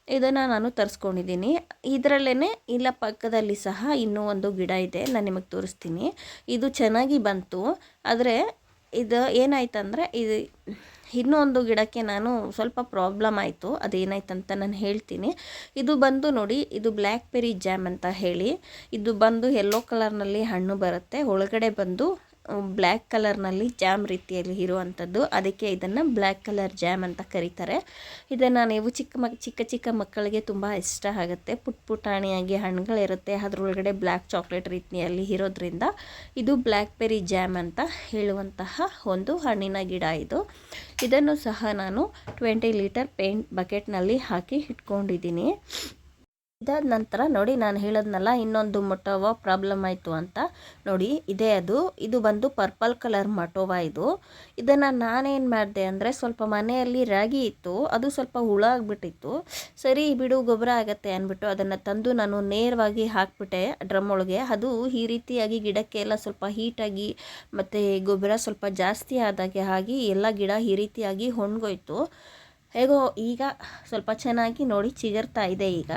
ಇದನ್ನು ನಾನು ತರಿಸ್ಕೊಂಡಿದ್ದೀನಿ. ಇದರಲ್ಲೇ ಇಲ್ಲ ಪಕ್ಕದಲ್ಲಿ ಸಹ ಇನ್ನೂ ಒಂದು ಗಿಡ ಇದೆ, ನಾನು ನಿಮಗೆ ತೋರಿಸ್ತೀನಿ. ಇದು ಚೆನ್ನಾಗಿ ಬಂತು. ಆದರೆ ಇದು ಏನಾಯ್ತಂದರೆ ಇದು ಇನ್ನೊಂದು ಗಿಡಕ್ಕೆ ನಾನು ಸ್ವಲ್ಪ ಪ್ರಾಬ್ಲಮ್ ಆಯಿತು ಅದೇನಾಯ್ತಂತ ನಾನು ಹೇಳ್ತೀನಿ. ಇದು ಬಂದು ನೋಡಿ, ಇದು ಬ್ಲ್ಯಾಕ್ ಬೆರಿ ಜ್ಯಾಮ್ ಅಂತ ಹೇಳಿ, ಇದು ಬಂದು ಯೆಲ್ಲೋ ಕಲರ್ನಲ್ಲಿ ಹಣ್ಣು ಬರುತ್ತೆ, ಒಳಗಡೆ ಬಂದು ಬ್ಲ್ಯಾಕ್ ಕಲರ್ನಲ್ಲಿ ಜಾಮ್ ರೀತಿಯಲ್ಲಿ ಇರುವಂಥದ್ದು. ಅದಕ್ಕೆ ಇದನ್ನು ಬ್ಲ್ಯಾಕ್ ಕಲರ್ ಜಾಮ್ ಅಂತ ಕರೀತಾರೆ. ಇದನ್ನು ನೀವು ಚಿಕ್ಕ ಮಕ್, ಚಿಕ್ಕ ಚಿಕ್ಕ ಮಕ್ಕಳಿಗೆ ತುಂಬ ಇಷ್ಟ ಆಗುತ್ತೆ. ಪುಟ್ ಪುಟಾಣಿಯಾಗಿ ಹಣ್ಣುಗಳಿರುತ್ತೆ. ಅದರೊಳಗಡೆ ಬ್ಲ್ಯಾಕ್ ಚಾಕ್ಲೇಟ್ ರೀತಿಯಲ್ಲಿ ಇರೋದ್ರಿಂದ ಇದು ಬ್ಲ್ಯಾಕ್ ಬೆರಿ ಜಾಮ್ ಅಂತ ಹೇಳುವಂತಹ ಒಂದು ಹಣ್ಣಿನ ಗಿಡ ಇದು. ಇದನ್ನು ಸಹ ನಾನು ಟ್ವೆಂಟಿ ಲೀಟರ್ ಪೇಂಟ್ ಬಕೆಟ್ನಲ್ಲಿ ಹಾಕಿ ಇಟ್ಕೊಂಡಿದ್ದೀನಿ. ಇದಾದ ನಂತರ ನೋಡಿ ನಾನು ಹೇಳೋದ್ನಲ್ಲ, ಇನ್ನೊಂದು ಮೊಟೋವಾ ಪ್ರಾಬ್ಲಮ್ ಆಯಿತು ಅಂತ. ನೋಡಿ, ಇದೇ ಅದು. ಇದು ಬಂದು ಪರ್ಪಲ್ ಕಲರ್ ಮಟೋವಾ ಇದು. ಇದನ್ನು ನಾನೇನು ಮಾಡಿದೆ ಅಂದರೆ ಸ್ವಲ್ಪ ಮನೆಯಲ್ಲಿ ರಾಗಿ ಇತ್ತು, ಅದು ಸ್ವಲ್ಪ ಹುಳ ಆಗಿಬಿಟ್ಟಿತ್ತು. ಸರಿ, ಬಿಡು, ಗೊಬ್ಬರ ಆಗತ್ತೆ ಅಂದ್ಬಿಟ್ಟು ಅದನ್ನು ತಂದು ನಾನು ನೇರವಾಗಿ ಹಾಕ್ಬಿಟ್ಟೆ ಡ್ರಮ್ ಒಳಗೆ. ಅದು ಈ ರೀತಿಯಾಗಿ ಗಿಡಕ್ಕೆ ಎಲ್ಲ ಸ್ವಲ್ಪ ಹೀಟಾಗಿ ಮತ್ತು ಗೊಬ್ಬರ ಸ್ವಲ್ಪ ಜಾಸ್ತಿ ಆದಾಗೆ ಆಗಿ ಎಲ್ಲ ಗಿಡ ಈ ರೀತಿಯಾಗಿ ಹೊಣ್ಗೋಯ್ತು ಹೇಗೋ ಈಗ ಸ್ವಲ್ಪ ಚೆನ್ನಾಗಿ ನೋಡಿ ಚಿಗರ್ತಾ ಇದೆ ಈಗ.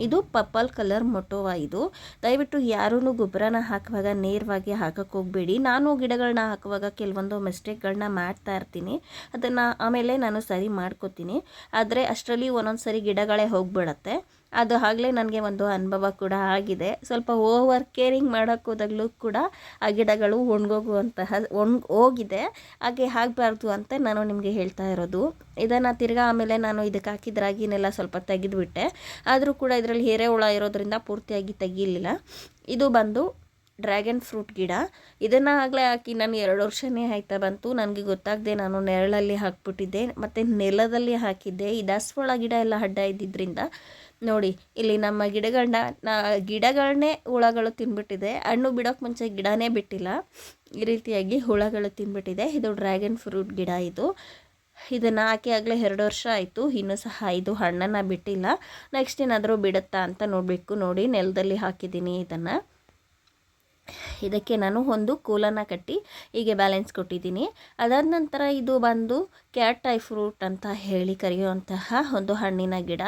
ಇದು ಪರ್ಪಲ್ ಕಲರ್ ಮೊಟೋವ ಇದು. ದಯವಿಟ್ಟು ಯಾರೂ ಗೊಬ್ಬರನ ಹಾಕುವಾಗ ನೇರವಾಗಿ ಹಾಕಕ್ಕೆ ಹೋಗಬೇಡಿ. ನಾನು ಗಿಡಗಳನ್ನ ಹಾಕುವಾಗ ಕೆಲವೊಂದು ಮಿಸ್ಟೇಕ್ಗಳನ್ನ ಮಾಡ್ತಾ ಇರ್ತೀನಿ. ಅದನ್ನು ಆಮೇಲೆ ನಾನು ಸರಿ ಮಾಡ್ಕೋತೀನಿ. ಆದರೆ ಅಷ್ಟರಲ್ಲಿ ಒಂದೊಂದು ಸರಿ ಗಿಡಗಳೇ ಹೋಗ್ಬಿಡತ್ತೆ. ಅದು ಆಗಲೇ ನನಗೆ ಒಂದು ಅನುಭವ ಕೂಡ ಆಗಿದೆ. ಸ್ವಲ್ಪ ಓವರ್ ಕೇರಿಂಗ್ ಮಾಡೋಕ್ಕೆ ಹೋದಾಗಲೂ ಕೂಡ ಆ ಗಿಡಗಳು ಒಣಗೋಗುವಂತಹ, ಒಣ್, ಹೋಗಿದೆ. ಹಾಗೆ ಆಗಬಾರ್ದು ಅಂತ ನಾನು ನಿಮಗೆ ಹೇಳ್ತಾ ಇರೋದು. ಇದನ್ನು ತಿರ್ಗಾ ಆಮೇಲೆ ನಾನು ಇದಕ್ಕೆ ಹಾಕಿದ ರಾಗಿನೆಲ್ಲ ಸ್ವಲ್ಪ ತೆಗೆದುಬಿಟ್ಟೆ. ಆದರೂ ಕೂಡ ಇದರಲ್ಲಿ ಎರೆಹುಳ ಇರೋದ್ರಿಂದ ಪೂರ್ತಿಯಾಗಿ ತೆಗೀಲಿಲ್ಲ. ಇದು ಬಂದು ಡ್ರ್ಯಾಗನ್ ಫ್ರೂಟ್ ಗಿಡ. ಇದನ್ನು ಆಗಲೇ ಹಾಕಿ ನಾನು ಎರಡು ವರ್ಷನೇ ಆಯ್ತಾ ಬಂತು. ನನಗೆ ಗೊತ್ತಾಗದೆ ನಾನು ನೆರಳಲ್ಲಿ ಹಾಕ್ಬಿಟ್ಟಿದ್ದೆ. ಮತ್ತು ನೆಲದಲ್ಲಿ ಹಾಕಿದ್ದೆ. ಈ ದಾಸವಾಳ ಗಿಡ ಎಲ್ಲ ಅಡ್ಡ ಇದ್ದಿದ್ದರಿಂದ ನೋಡಿ, ಇಲ್ಲಿ ನಮ್ಮ ಗಿಡಗಳನ್ನ ನಾ ಗಿಡಗಳನ್ನೇ ಹುಳಗಳು ತಿನ್ಬಿಟ್ಟಿದೆ ಹಣ್ಣು ಬಿಡೋಕೆ ಮುಂಚೆ ಗಿಡನೇ ಬಿಟ್ಟಿಲ್ಲ. ಈ ರೀತಿಯಾಗಿ ಹುಳಗಳು ತಿನ್ಬಿಟ್ಟಿದೆ ಇದು ಡ್ರ್ಯಾಗನ್ ಫ್ರೂಟ್ ಗಿಡ ಇದು. ಇದನ್ನು ಹಾಕಿ ಆಗಲೇ ಎರಡು ವರ್ಷ ಆಯಿತು. ಇನ್ನೂ ಸಹ ಇದು ಹಣ್ಣನ್ನು ಬಿಟ್ಟಿಲ್ಲ. ನೆಕ್ಸ್ಟ್ ಏನಾದರೂ ಬಿಡುತ್ತಾ ಅಂತ ನೋಡಬೇಕು. ನೋಡಿ, ನೆಲದಲ್ಲಿ ಹಾಕಿದ್ದೀನಿ ಇದನ್ನು. ಇದಕ್ಕೆ ನಾನು ಒಂದು ಕೂಲನ್ನು ಕಟ್ಟಿ ಹೀಗೆ ಬ್ಯಾಲೆನ್ಸ್ ಕೊಟ್ಟಿದ್ದೀನಿ. ಅದಾದ ನಂತರ ಇದು ಬಂದು ಕ್ಯಾಟ್ ಐ ಫ್ರೂಟ್ ಅಂತ ಹೇಳಿ ಕರೆಯುವಂತಹ ಒಂದು ಹಣ್ಣಿನ ಗಿಡ.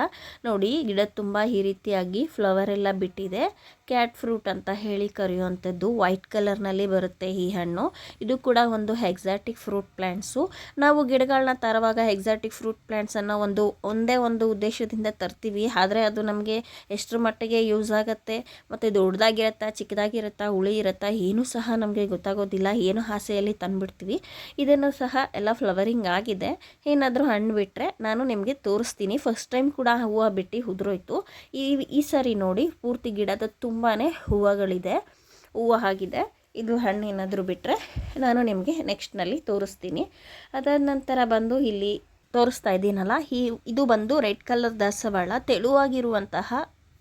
ನೋಡಿ, ಗಿಡ ತುಂಬ ಈ ರೀತಿಯಾಗಿ ಫ್ಲವರ್ ಎಲ್ಲ ಬಿಟ್ಟಿದೆ. ಕ್ಯಾಟ್ ಫ್ರೂಟ್ ಅಂತ ಹೇಳಿ ಕರೆಯುವಂಥದ್ದು ವೈಟ್ ಕಲರ್ನಲ್ಲಿ ಬರುತ್ತೆ ಈ ಹಣ್ಣು. ಇದು ಕೂಡ ಒಂದು ಎಕ್ಸಾಟಿಕ್ ಫ್ರೂಟ್ ಪ್ಲ್ಯಾಂಟ್ಸು ನಾವು ಗಿಡಗಳನ್ನ ತರುವಾಗ ಎಕ್ಸಾಟಿಕ್ ಫ್ರೂಟ್ ಪ್ಲ್ಯಾಂಟ್ಸನ್ನು ಒಂದು, ಒಂದೇ ಒಂದು ಉದ್ದೇಶದಿಂದ ತರ್ತೀವಿ. ಆದರೆ ಅದು ನಮಗೆ ಎಷ್ಟರ ಮಟ್ಟಿಗೆ ಯೂಸ್ ಆಗುತ್ತೆ, ಮತ್ತು ದೊಡ್ಡದಾಗಿರುತ್ತಾ, ಚಿಕ್ಕದಾಗಿರುತ್ತಾ ಹುಳಿ ಇರುತ್ತಾ ಏನೂ ಸಹ ನಮಗೆ ಗೊತ್ತಾಗೋದಿಲ್ಲ. ಏನು ಆಸೆಯಲ್ಲಿ ತಂದುಬಿಡ್ತೀವಿ. ಇದನ್ನು ಸಹ ಎಲ್ಲ ಫ್ಲವರಿಂಗ್ ಆಗಿದೆ. ಏನಾದರೂ ಹಣ್ಣು ಬಿಟ್ಟರೆ ನಾನು ನಿಮಗೆ ತೋರಿಸ್ತೀನಿ. ಫಸ್ಟ್ ಟೈಮ್ ಕೂಡ ಹೂವು ಬಿಟ್ಟು ಉದುರೋಯ್ತು. ಈ ಈ ಸರಿ ನೋಡಿ ಪೂರ್ತಿ ಗಿಡದ ತುಂಬ ಹೂವುಗಳಿದೆ. ಹೂವು ಆಗಿದೆ. ಇದು ಹಣ್ಣು ಏನಾದರೂ ಬಿಟ್ಟರೆ ನಾನು ನಿಮಗೆ ನೆಕ್ಸ್ಟ್ನಲ್ಲಿ ತೋರಿಸ್ತೀನಿ. ಅದಾದ ನಂತರ ಬಂದು ಇಲ್ಲಿ ತೋರಿಸ್ತಾ ಇದ್ದೀನಲ್ಲ, ಈ, ಇದು ಬಂದು ರೆಡ್ ಕಲರ್ ದಾಸವಾಳ, ತೆಳುವಾಗಿರುವಂತಹ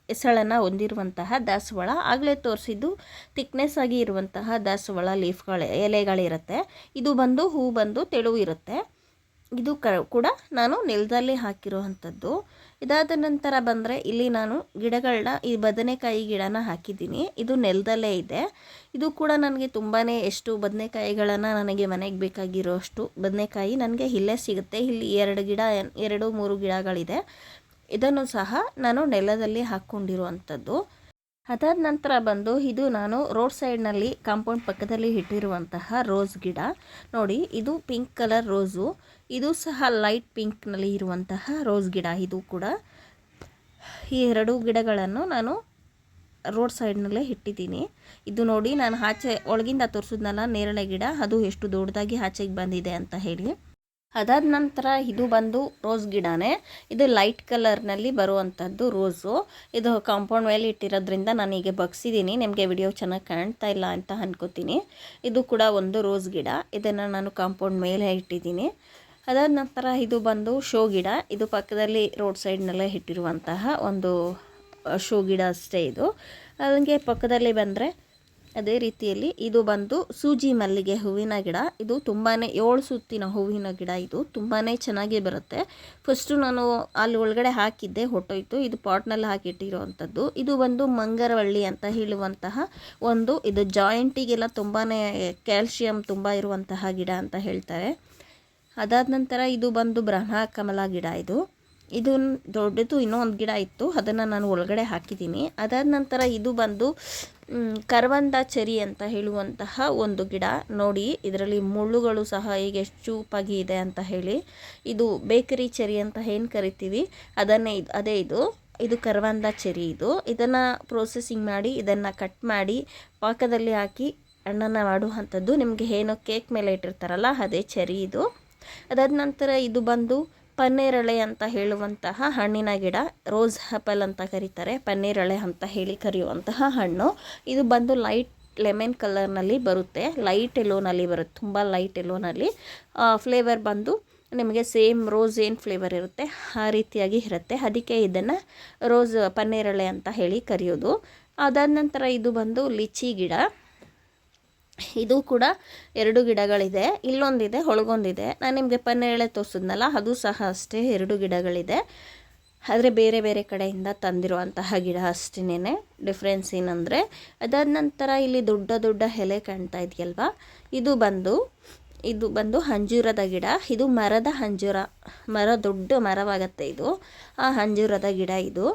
ಎಸಳನ್ನು ಹೊಂದಿರುವಂತಹ ದಾಸವಾಳ, ಆಗಲೇ ತೋರಿಸಿದ್ದು ತಿಕ್ನೆಸ್ ಆಗಿ ಇರುವಂತಹ ದಾಸವಾಳ ಲೀಫ್ಗಳು ಎಲೆಗಳಿರುತ್ತೆ. ಇದು ಬಂದು ಹೂ ಬಂದು ತೆಳು ಇರುತ್ತೆ. ಇದು ಕ ಕೂಡ ನಾನು ನೆಲದಲ್ಲಿ ಹಾಕಿರುವಂಥದ್ದು. ಇದಾದ ನಂತರ ಬಂದರೆ ಇಲ್ಲಿ ನಾನು ಗಿಡಗಳನ್ನ ಈ ಬದನೆಕಾಯಿ ಗಿಡನ ಹಾಕಿದ್ದೀನಿ. ಇದು ನೆಲದಲ್ಲೇ ಇದೆ. ಇದು ಕೂಡ ನನಗೆ ತುಂಬಾ ಎಷ್ಟು ಬದನೆಕಾಯಿಗಳನ್ನು ನನಗೆ ಮನೆಗೆ ಬೇಕಾಗಿರೋ ಅಷ್ಟು ಬದನೆಕಾಯಿ ನನಗೆ ಇಲ್ಲೇ ಸಿಗುತ್ತೆ. ಇಲ್ಲಿ ಎರಡು ಗಿಡ, ಎರಡು, ಮೂರು ಗಿಡಗಳಿದೆ. ಇದನ್ನು ಸಹ ನಾನು ನೆಲದಲ್ಲಿ ಹಾಕ್ಕೊಂಡಿರುವಂಥದ್ದು. ಅದಾದ ನಂತರ ಬಂದು ಇದು ನಾನು ರೋಡ್ ಸೈಡ್ನಲ್ಲಿ ಕಾಂಪೌಂಡ್ ಪಕ್ಕದಲ್ಲಿ ಇಟ್ಟಿರುವಂತಹ ರೋಸ್ ಗಿಡ. ನೋಡಿ, ಇದು ಪಿಂಕ್ ಕಲರ್ ರೋಸು. ಇದು ಸಹ ಲೈಟ್ ಪಿಂಕ್ನಲ್ಲಿ ಇರುವಂತಹ ರೋಸ್ ಗಿಡ. ಇದು ಕೂಡ ಈ ಎರಡು ಗಿಡಗಳನ್ನು ನಾನು ರೋಡ್ ಸೈಡ್ನಲ್ಲೇ ಇಟ್ಟಿದ್ದೀನಿ. ಇದು ನೋಡಿ ನಾನು ಆಚೆ ಒಳಗಿಂದ ತೋರಿಸಿದ್ನಲ್ಲ, ನೇರಳೆ ಗಿಡ. ಅದು ಎಷ್ಟು ದೊಡ್ಡದಾಗಿ ಆಚೆಗೆ ಬಂದಿದೆ ಅಂತ ಹೇಳಿ. ಅದಾದ ನಂತರ ಇದು ಬಂದು ರೋಸ್ ಗಿಡನೇ. ಇದು ಲೈಟ್ ಕಲರ್ನಲ್ಲಿ ಬರುವಂಥದ್ದು ರೋಸು ಇದು ಕಾಂಪೌಂಡ್ ಮೇಲೆ ಇಟ್ಟಿರೋದ್ರಿಂದ ನಾನು ಈಗ ಬಗ್ಸಿದ್ದೀನಿ. ನಿಮಗೆ ವಿಡಿಯೋ ಚೆನ್ನಾಗಿ ಕಾಣ್ತಾ ಇಲ್ಲ ಅಂತ ಅನ್ಕೋತೀನಿ. ಇದು ಕೂಡ ಒಂದು ರೋಸ್ ಗಿಡ. ಇದನ್ನು ನಾನು ಕಾಂಪೌಂಡ್ ಮೇಲೆ ಇಟ್ಟಿದ್ದೀನಿ. ಅದಾದ ನಂತರ ಇದು ಬಂದು ಶೋ ಗಿಡ. ಇದು ಪಕ್ಕದಲ್ಲಿ ರೋಡ್ ಸೈಡ್ನಲ್ಲೇ ಇಟ್ಟಿರುವಂತಹ ಒಂದು ಶೋ ಗಿಡ ಅಷ್ಟೇ ಇದು. ಹಾಗೆ ಪಕ್ಕದಲ್ಲಿ ಬಂದರೆ ಅದೇ ರೀತಿಯಲ್ಲಿ ಇದು ಬಂದು ಸೂಜಿ ಮಲ್ಲಿಗೆ ಹೂವಿನ ಗಿಡ. ಇದು ತುಂಬಾ ಏಳು ಸುತ್ತಿನ ಹೂವಿನ ಗಿಡ ಇದು. ತುಂಬಾ ಚೆನ್ನಾಗಿ ಬರುತ್ತೆ. ಫಸ್ಟು ನಾನು ಅಲ್ಲಿ ಒಳಗಡೆ ಹಾಕಿದ್ದೆ, ಹೊಟ್ಟೋಯ್ತು. ಇದು ಪಾಟ್ನಲ್ಲಿ ಹಾಕಿಟ್ಟಿರೋವಂಥದ್ದು. ಇದು ಬಂದು ಮಂಗರವಳ್ಳಿ ಅಂತ ಹೇಳುವಂತಹ ಒಂದು, ಇದು ಜಾಯಿಂಟಿಗೆಲ್ಲ ತುಂಬಾ ಕ್ಯಾಲ್ಶಿಯಂ ತುಂಬ ಇರುವಂತಹ ಗಿಡ ಅಂತ ಹೇಳ್ತಾರೆ. ಅದಾದ ನಂತರ ಇದು ಬಂದು ಬ್ರಹ್ಮ ಕಮಲ ಗಿಡ ಇದು. ಇದು ದೊಡ್ಡದು ಇನ್ನೂ ಒಂದು ಗಿಡ ಇತ್ತು. ಅದನ್ನು ನಾನು ಒಳಗಡೆ ಹಾಕಿದ್ದೀನಿ. ಅದಾದ ನಂತರ ಇದು ಬಂದು ಕರವಂದ ಚೆರಿ ಅಂತ ಹೇಳುವಂತಹ ಒಂದು ಗಿಡ. ನೋಡಿ, ಇದರಲ್ಲಿ ಮುಳ್ಳುಗಳು ಸಹ ಈಗ ಎಷ್ಟು ಚೂಪಾಗಿ ಇದೆ ಅಂತ ಹೇಳಿ. ಇದು ಬೇಕರಿ ಚೆರಿ ಅಂತ ಏನು ಕರಿತೀವಿ? ಅದನ್ನೇ ಇದು, ಅದೇ ಇದು. ಇದು ಕರವಂದ ಚೆರಿ ಇದು. ಇದನ್ನು ಪ್ರೊಸೆಸಿಂಗ್ ಮಾಡಿ, ಇದನ್ನು ಕಟ್ ಮಾಡಿ, ಪಾಕದಲ್ಲಿ ಹಾಕಿ ಅಣ್ಣನ ಮಾಡುವಂಥದ್ದು. ನಿಮಗೆ ಏನೋ ಕೇಕ್ ಮೇಲೆ ಇಟ್ಟಿರ್ತಾರಲ್ಲ, ಅದೇ ಚೆರಿ ಇದು. ಅದಾದ ನಂತರ ಇದು ಬಂದು ಪನ್ನೇರಳೆ ಅಂತ ಹೇಳುವಂತಹ ಹಣ್ಣಿನ ಗಿಡ, ರೋಸ್ ಹಪಲ್ ಅಂತ ಕರೀತಾರೆ, ಪನ್ನೇರಳೆ ಅಂತ ಹೇಳಿ ಕರೆಯುವಂತಹ ಹಣ್ಣು. ಇದು ಬಂದು ಲೈಟ್ ಲೆಮನ್ ಕಲರ್ನಲ್ಲಿ ಬರುತ್ತೆ, ಲೈಟ್ ಎಲ್ಲೋನಲ್ಲಿ ಬರುತ್ತೆ, ತುಂಬ ಲೈಟ್ ಎಲ್ಲೋನಲ್ಲಿ ಫ್ಲೇವರ್ ಬಂದು ನಿಮಗೆ ಸೇಮ್ ರೋಸ್ ಏನು ಫ್ಲೇವರ್ ಇರುತ್ತೆ, ಆ ರೀತಿಯಾಗಿ ಇರುತ್ತೆ. ಅದಕ್ಕೆ ಇದನ್ನು ರೋಸ್, ಪನ್ನೇರಳೆ ಅಂತ ಹೇಳಿ ಕರೆಯೋದು. ಅದಾದ ನಂತರ ಇದು ಬಂದು ಲಿಚಿ ಗಿಡ. ಇದು ಕೂಡ ಎರಡು ಗಿಡಗಳಿದೆ. ಇಲ್ಲೊಂದಿದೆ ಹೊಳಗೊಂದಿದೆ ನಾನು ನಿಮಗೆ ಪನ್ನೇರಳೆ ತೋರಿಸಿದ್ನಲ್ಲ, ಅದು ಸಹ ಅಷ್ಟೇ ಎರಡು ಗಿಡಗಳಿದೆ. ಆದರೆ ಬೇರೆ ಬೇರೆ ಕಡೆಯಿಂದ ತಂದಿರುವಂತಹ ಗಿಡ ಅಷ್ಟೇನೆ ಡಿಫ್ರೆನ್ಸ್ ಏನಂದರೆ, ಅದಾದ ನಂತರ ಇಲ್ಲಿ ದೊಡ್ಡ ದೊಡ್ಡ ಎಲೆ ಕಾಣ್ತಾ ಇದೆಯಲ್ವಾ? ಇದು ಬಂದು ಇದು ಬಂದು ಅಂಜೂರದ ಗಿಡ. ಇದು ಮರದ ಅಂಜೂರ, ಮರ ದೊಡ್ಡ ಮರವಾಗತ್ತೆ ಇದು. ಆ ಅಂಜೂರದ ಗಿಡ ಇದು.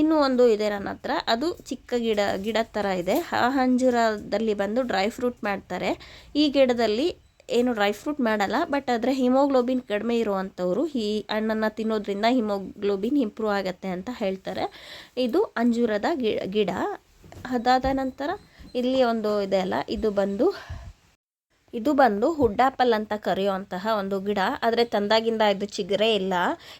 ಇನ್ನೂ ಒಂದು ಇದೆ ನನ್ನ ಹತ್ರ. ಅದು ಚಿಕ್ಕ ಗಿಡ ಗಿಡ ಥರ ಇದೆ. ಆ ಅಂಜೂರದಲ್ಲಿ ಬಂದು ಡ್ರೈ ಫ್ರೂಟ್ ಮಾಡ್ತಾರೆ. ಈ ಗಿಡದಲ್ಲಿ ಏನು ಡ್ರೈ ಫ್ರೂಟ್ ಮಾಡಲ್ಲ, ಬಟ್ ಆದರೆ ಹಿಮೋಗ್ಲೋಬಿನ್ ಕಡಿಮೆ ಇರುವಂಥವ್ರು ಈ ಹಣ್ಣನ್ನು ತಿನ್ನೋದ್ರಿಂದ ಹಿಮೋಗ್ಲೋಬಿನ್ ಇಂಪ್ರೂವ್ ಆಗುತ್ತೆ ಅಂತ ಹೇಳ್ತಾರೆ. ಇದು ಅಂಜೂರದ ಗಿಡ. ಅದಾದ ನಂತರ ಇಲ್ಲಿ ಒಂದು ಇದೆ ಅಲ್ಲ, ಇದು ಬಂದು ಇದು ಬಂದು ಹುಡ್ಡಾಪಲ್ ಅಂತ ಕರೆಯುವಂತಹ ಒಂದು ಗಿಡ. ಆದರೆ ತಂದಾಗಿಂದ ಇದು ಚಿಗರೇ ಇಲ್ಲ.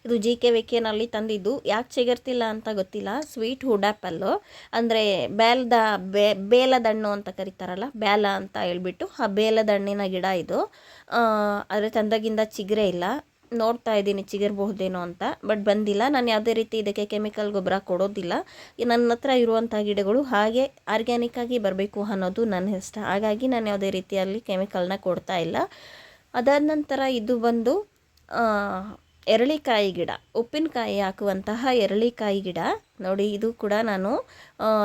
ಇದು ಜಿ ಕೆ ವಿಕೆನಲ್ಲಿ ತಂದಿದ್ದು. ಯಾಕೆ ಚಿಗರ್ತಿಲ್ಲ ಅಂತ ಗೊತ್ತಿಲ್ಲ. ಸ್ವೀಟ್ ಹುಡ್ಡಾಪಲ್ಲು ಅಂದರೆ ಬೇಲದ ಬೇ, ಬೇಲದಣ್ಣು ಅಂತ ಕರೀತಾರಲ್ಲ ಬೇಲ ಅಂತ ಹೇಳ್ಬಿಟ್ಟು ಆ ಬೇಲದಣ್ಣಿನ ಗಿಡ ಇದು. ಆದರೆ ತಂದಾಗಿಂದ ಚಿಗರೇ ಇಲ್ಲ. ನೋಡ್ತಾ ಇದ್ದೀನಿ ಚಿಗಿರ್ಬಹುದೇನೋ ಅಂತ ಬಟ್ ಬಂದಿಲ್ಲ. ನಾನು ಯಾವುದೇ ರೀತಿ ಇದಕ್ಕೆ ಕೆಮಿಕಲ್ ಗೊಬ್ಬರ ಕೊಡೋದಿಲ್ಲ. ನನ್ನ ಹತ್ರ ಇರುವಂಥ ಗಿಡಗಳು ಹಾಗೆ ಆರ್ಗ್ಯಾನಿಕ್ಕಾಗಿ ಬರಬೇಕು ಅನ್ನೋದು ನನ್ನ ಇಷ್ಟ. ಹಾಗಾಗಿ ನಾನು ಯಾವುದೇ ರೀತಿಯಲ್ಲಿ ಕೆಮಿಕಲ್ನ ಕೊಡ್ತಾ ಇಲ್ಲ. ಅದಾದ ನಂತರ ಇದು ಬಂದು ಎರಳಿಕಾಯಿ ಗಿಡ, ಉಪ್ಪಿನಕಾಯಿ ಹಾಕುವಂತಹ ಎರಳಿಕಾಯಿ ಗಿಡ. ನೋಡಿ, ಇದು ಕೂಡ ನಾನು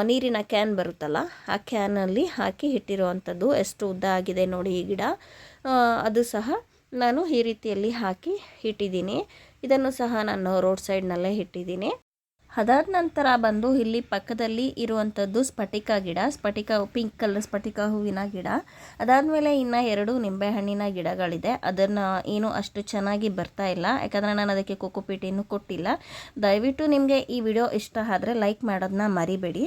ನೀರಿನ ಕ್ಯಾನ್ ಬರುತ್ತಲ್ಲ, ಆ ಕ್ಯಾನಲ್ಲಿ ಹಾಕಿ ಇಟ್ಟಿರುವಂಥದ್ದು. ಎಷ್ಟು ಉದ್ದ ಆಗಿದೆ ನೋಡಿ ಈ ಗಿಡ. ಅದು ಸಹ ನಾನು ಈ ರೀತಿಯಲ್ಲಿ ಹಾಕಿ ಇಟ್ಟಿದ್ದೀನಿ. ಇದನ್ನು ಸಹ ನಾನು ರೋಡ್ ಸೈಡ್ನಲ್ಲೇ ಇಟ್ಟಿದ್ದೀನಿ. ಅದಾದ ನಂತರ ಬಂದು ಇಲ್ಲಿ ಪಕ್ಕದಲ್ಲಿ ಇರುವಂಥದ್ದು ಸ್ಫಟಿಕ ಗಿಡ, ಸ್ಫಟಿಕ ಪಿಂಕ್ ಕಲರ್ ಸ್ಫಟಿಕ ಹೂವಿನ ಗಿಡ ಅದಾದಮೇಲೆ ಇನ್ನು ಎರಡು ನಿಂಬೆಹಣ್ಣಿನ ಗಿಡಗಳಿದೆ. ಅದನ್ನು ಏನು ಅಷ್ಟು ಚೆನ್ನಾಗಿ ಬರ್ತಾ ಇಲ್ಲ. ಯಾಕಂದರೆ ನಾನು ಅದಕ್ಕೆ ಕೊಕ್ಕೋಪೀಟ್ ಇನ್ನೂ ಕೊಟ್ಟಿಲ್ಲ. ದಯವಿಟ್ಟು ನಿಮಗೆ ಈ ವಿಡಿಯೋ ಇಷ್ಟ ಆದರೆ ಲೈಕ್ ಮಾಡೋದನ್ನ ಮರಿಬೇಡಿ.